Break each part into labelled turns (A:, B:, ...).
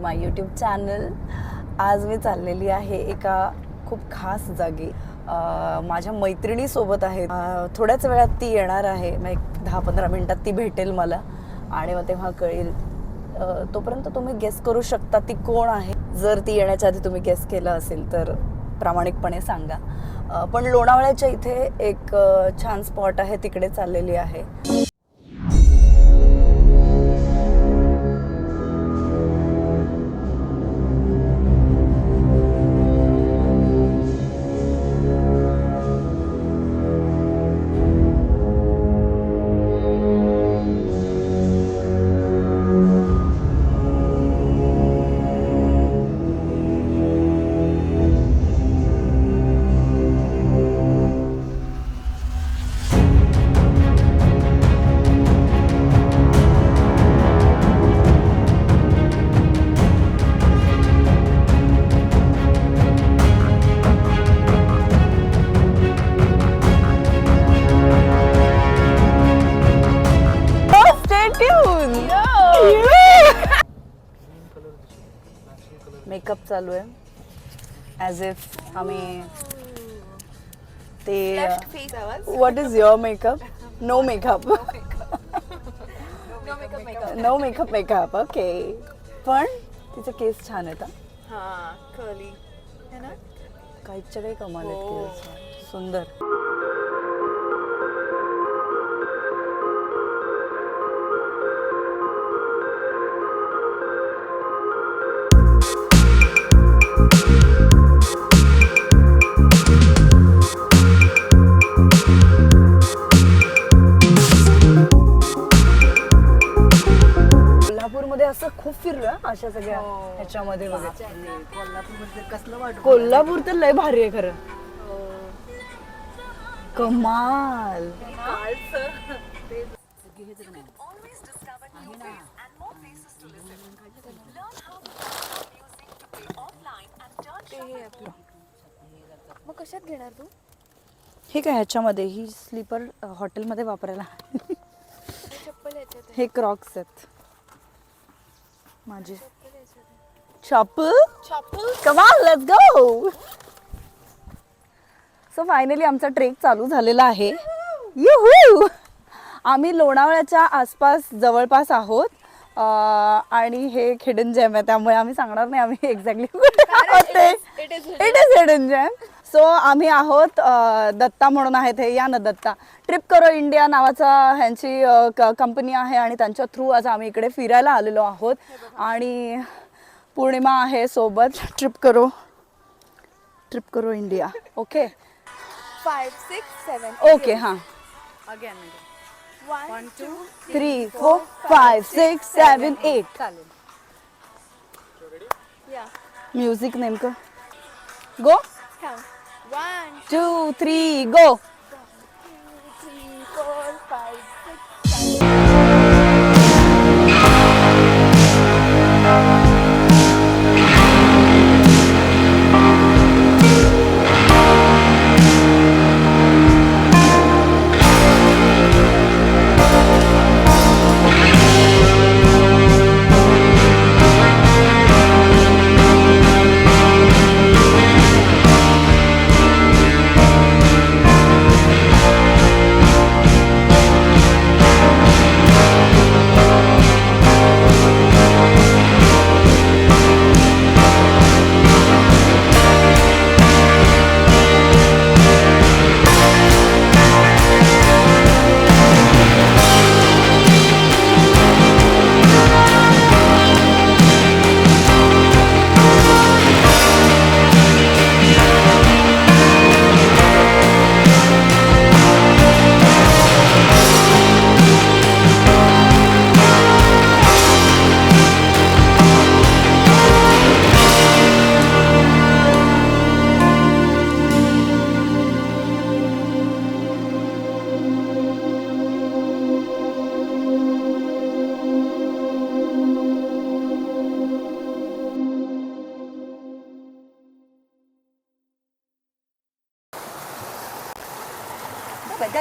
A: To my YouTube channel आज मी चाललेली आहे एका खूप खास जागी. माझ्या मैत्रिणीसोबत आहे. थोड्याच वेळात ती येणार आहे. मग एक दहा पंधरा मिनटात ती भेटेल मला. आणि मग तेव्हा कळेल तोपर्यंत तुम्ही गेस करू शकता ती कोण आहे. जर ती येण्याच्या आधी तुम्ही गेस केलं असेल तर प्रामाणिकपणे सांगा. पण लोणावळ्याच्या इथे एक छान स्पॉट आहे. तिकडे चाललेली आहे. चालू आहे ॲज इफ आम्ही ते. What is your makeup no makeup. No makeup makeup okay पण तिचे केस छान हा.
B: हा. है ना?
A: काहीच्या काही कमाल आहेत
B: हो.
A: केस सुंदर खूप फिरलं हं, अशा सगळ्या
B: हो.
A: ह्याच्यामध्ये वगैरे
B: कोल्हापूरमध्ये कसलं वाटत
A: कोल्हापूर तर लय भारी आहे खरं. कमाल.
B: मग कशात घेणार तू?
A: हे काय ह्याच्यामध्ये? ही स्लीपर हॉटेलमध्ये वापरायला.
B: चप्पल याच्यात आहे.
A: हे क्रॉक्स आहेत. माझे.
B: चप्पल
A: चप्पल कमाल लेट्स गो सो फायनली आमचा ट्रेक चालू झालेला आहे. युहू आम्ही लोणावळ्याच्या आसपास जवळपास आहोत. आणि हे हिडन जेम आहे त्यामुळे आम्ही सांगणार नाही आम्ही एक्झॅक्टली कुठे आहोत ते.
B: it is
A: it is hidden gem so आम्ही आहोत दत्ता म्हणून आहेत हे या ना दत्ता. ट्रिप करो इंडिया नावाचा ह्यांची कंपनी आहे आणि त्यांच्या थ्रू आज आम्ही इकडे फिरायला आलेलो आहोत. आणि पूर्णिमा आहे सोबत. Trip Karo. Trip Karo India okay
B: five six seven
A: okay हां.
B: Again one two
A: three four five six seven eight
B: चालेल. या
A: म्युझिक नेमकं. Go
B: one
A: two three go
B: three four five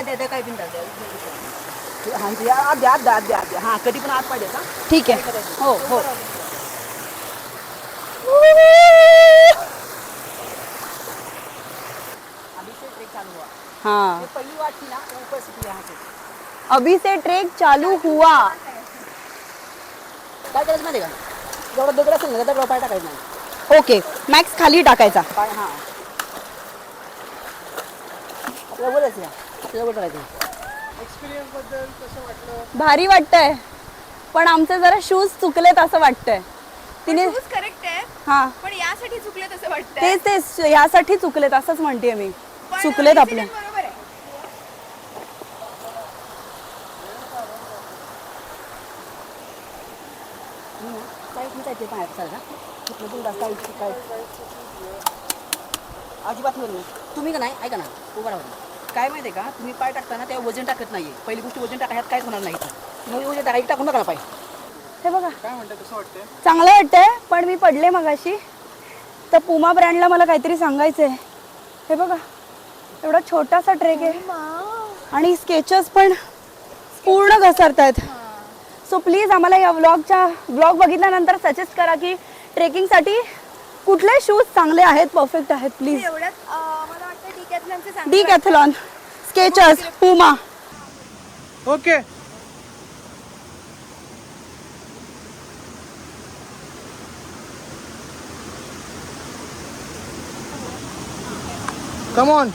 C: द्या द्या द्या काय बिंदा द्या. हां ते आत द्या आत द्या आत द्या आत द्या. हां कधी पण आत पाहिजे का?
A: ठीक आहे. हो हो.
C: अभी से ट्रेक चालू हुआ.
A: हाँ.
C: ये पहली बात थी ना वो ऊपर से थी यहाँ से
A: अभी से ट्रेक चालू हुआ.
C: काय करायचं माहिती का? जेवढं दगड असेल ना दगडावर पाय टाकायचं नाही.
A: ओके मॅक्स खाली टाकायचा.
C: पाय हां.
A: भारी वाटतंय. पण आमचे जरा शूज चुकलेत असं वाटतंय. तिने
B: करेक्ट आहे
A: हा.
B: पण यासाठी चुकले तसं वाटतं
A: तेच तेच. यासाठी चुकलेत असंच म्हणते मी. चुकलेत आपले.
B: बरोबर आहे.
C: अजिबात नाही. तुम्ही का नाही? ऐका ना. उभा राहा. काय माहिती आहे का? तुम्ही पाय टाकताना त्या वजन टाकत नाहीये. पहिली गोष्ट वजन टाका ह्यात काहीच होणार नाही मग वजन टाकायचं टाकून नका ना पाय.
A: हे बघा. चांगलं वाटतंय पण मी पडले मगाशी. तर पुमा ब्रँडला मला काहीतरी सांगायचंय. हे बघा. एवढा छोटासा ट्रेक आहे. आणि स्केचेस पण पूर्ण घसरतायत. सो प्लीज आम्हाला या व्लॉगच्या व्लॉग बघितल्यानंतर सजेस्ट करा की ट्रेकिंगसाठी कुठले शूज चांगले आहेत परफेक्ट आहेत प्लीज
B: एवढ्यात मला वाटतं ठीक आहे आमचे चांगले
A: Decathlon Skechers Puma
D: okay come on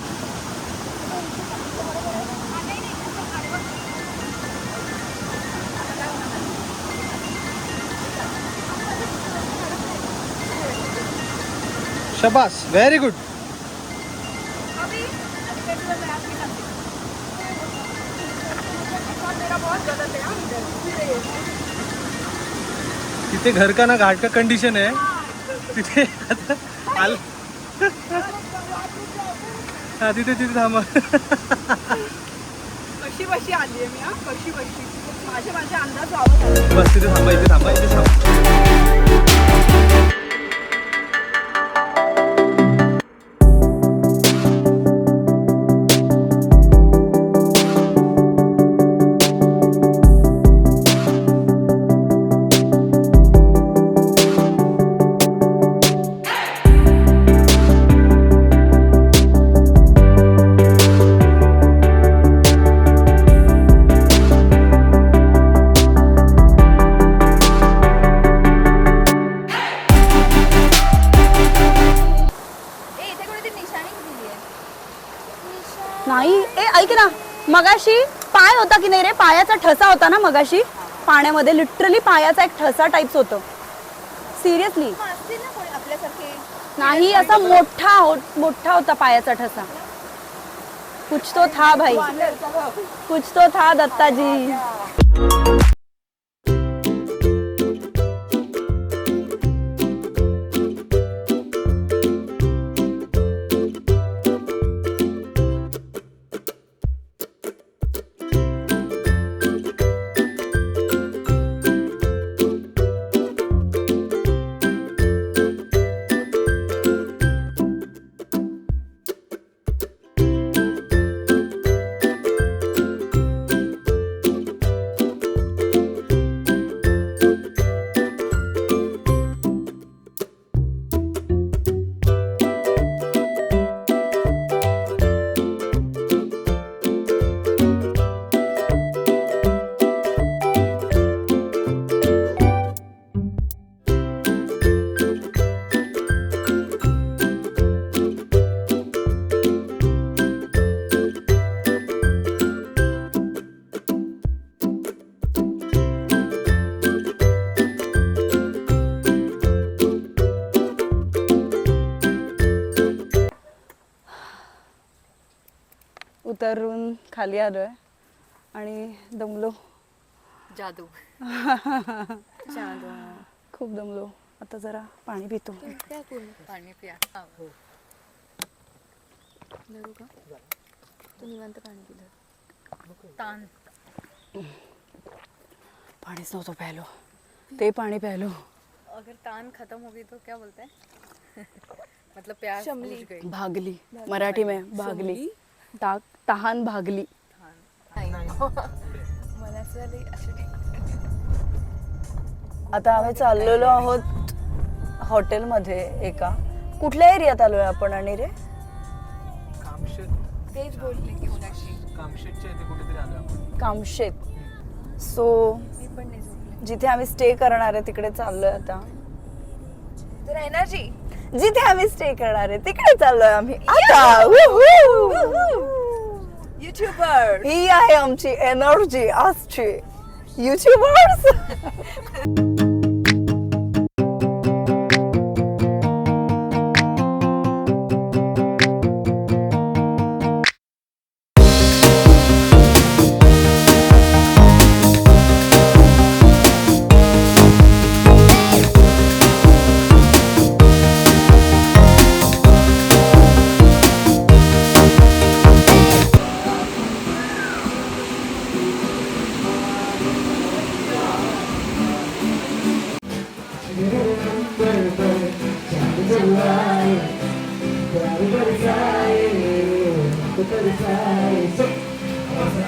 D: शबास very good तिथे घर का ना घाट का कंडिशन आहे? तिथे आल हा तिथे तिथे थांबा.
A: कशी कशी आली आहे मी हा? कशी कशी माझे माझे अंदाज
D: बस तिथे थांबा इथे थांबा इथे थांबा.
A: ऐक ना मगाशी पाय होता की नाही रे? पायाचा ठसा होता ना मगाशी? पाण्यामध्ये लिटरली पायाचा एक ठसा टाईप्स होतं. सिरियसली नाही असा मोठा हो- मोठा होता पायाचा ठसा. कुछ तो था भाई. कुछ तो था दत्ताजी. उतरून खाली आलोय. आणि दमलो.
B: जादू.
A: खूप दमलो. आता जरा पाणी पितो.
B: पाणी पिया. धरू का? तू निवांत पाणी पिलं ताण.
A: पाणीच नव्हतं प्यायलो. ते पाणी प्यायलो.
E: अगर तान खत्म हो गई तो क्या बोलते हैं? मतलब प्यास
A: भागली. मराठी में भागली. ताक तहान भागली. आता आम्ही चाललेलो आहोत हॉटेलमध्ये एका. कुठल्या एरियात आलोय आपण आणि रे
D: कामशेत.
E: तेच बोलले की मुलाशी
D: कामशेतच्या इथे कुठेतरी आलो आपण.
A: कामशेत. सो
E: मी पण नाही झोपले.
A: जिथे आम्ही स्टे करणार आहे तिकडे चाललोय आता.
E: तर एनर्जी.
A: जिथे आम्ही स्टे करणार आहे तिकडे चाललोय आम्ही. आता
E: युट्यूबर
A: ही आहे आमची एनर्जी आजची युट्यूबर्स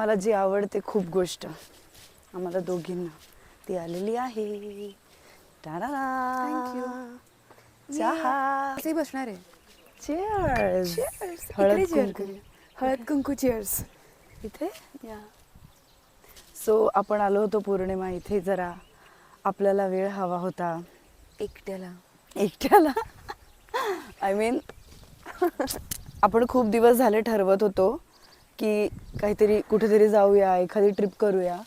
A: आम्हाला जी आवडते खूप गोष्ट आम्हाला दोघींना ती आलेली आहे. चहा!
B: असे बसणार आहे.
A: Cheers. हळद कुंकू.
B: हळद कुंकू चिअर्स
A: इथे? सो आपण आलो होतो पौर्णिमा इथे जरा. आपल्याला वेळ हवा होता.
B: एकट्याला.
A: एकट्याला? आय मीन आपण खूप दिवस झाले ठरवत होतो. की काहीतरी कुठेतरी जाऊया एखादी ट्रिप करूया.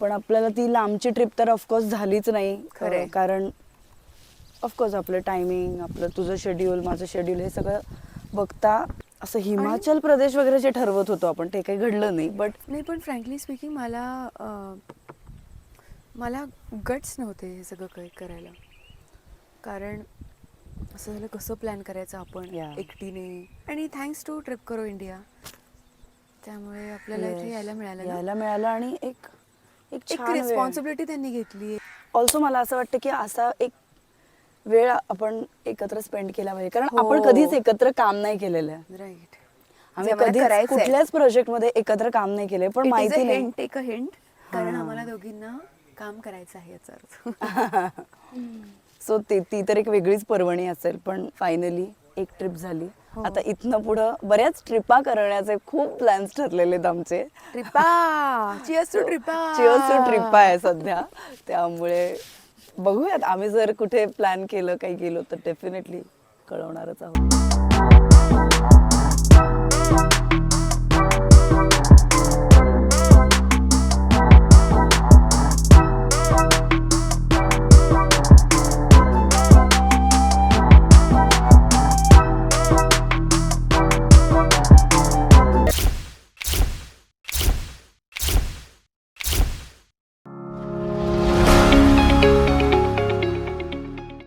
A: पण आपल्याला ती लांबची ट्रिप तर ऑफकोर्स झालीच नाही.
B: खरंय.
A: कारण ऑफकोर्स आपलं टायमिंग आपलं तुझं शेड्यूल माझं शेड्यूल हे सगळं बघता असं हिमाचल प्रदेश वगैरे जे ठरवत होतो आपण ते काही घडलं नाही. बट
B: नाही पण फ्रँकली स्पीकिंग मला अं, मला गट्स नव्हते हे सगळं काही करायला. कारण असं झालं कसं प्लॅन करायचं आपण
A: Yeah.
B: एकटीने? आणि thanks to trip Karo India त्यामुळे आपल्याला इथे यायला मिळालं ना.
A: यायला मिळालं आणि एक एक
B: एक
A: छान.
B: रिस्पॉन्सिबिलिटी त्यांनी घेतली
A: ऑल्सो मला असं वाटतं की असा एक वेळ आपण एकत्र स्पेंड केला पाहिजे. कारण
B: हो.
A: आपण कधीच एकत्र काम नाही केलेलं. आहे
B: राईट
A: आम्ही कधीच कुठल्याच प्रोजेक्टमध्ये एकत्र काम नाही केले पण माहिती नाही.
B: हिंट हिंट कारण. आम्हाला दोघींना काम करायचं आहे याचा अर्थ.
A: सो ती ती तर एक वेगळीच पर्वणी असेल पण फायनली एक ट्रिप झाली.
B: हो.
A: आता इथनं पुढं बऱ्याच ट्रिपा करण्याचे खूप प्लॅन्स ठरलेले आहेत आमचे
B: ट्रिपा चिअर्स टू
A: आहे सध्या. त्यामुळे बघूयात आम्ही जर कुठे प्लॅन केलं काही केलं तर डेफिनेटली कळवणारच आहोत.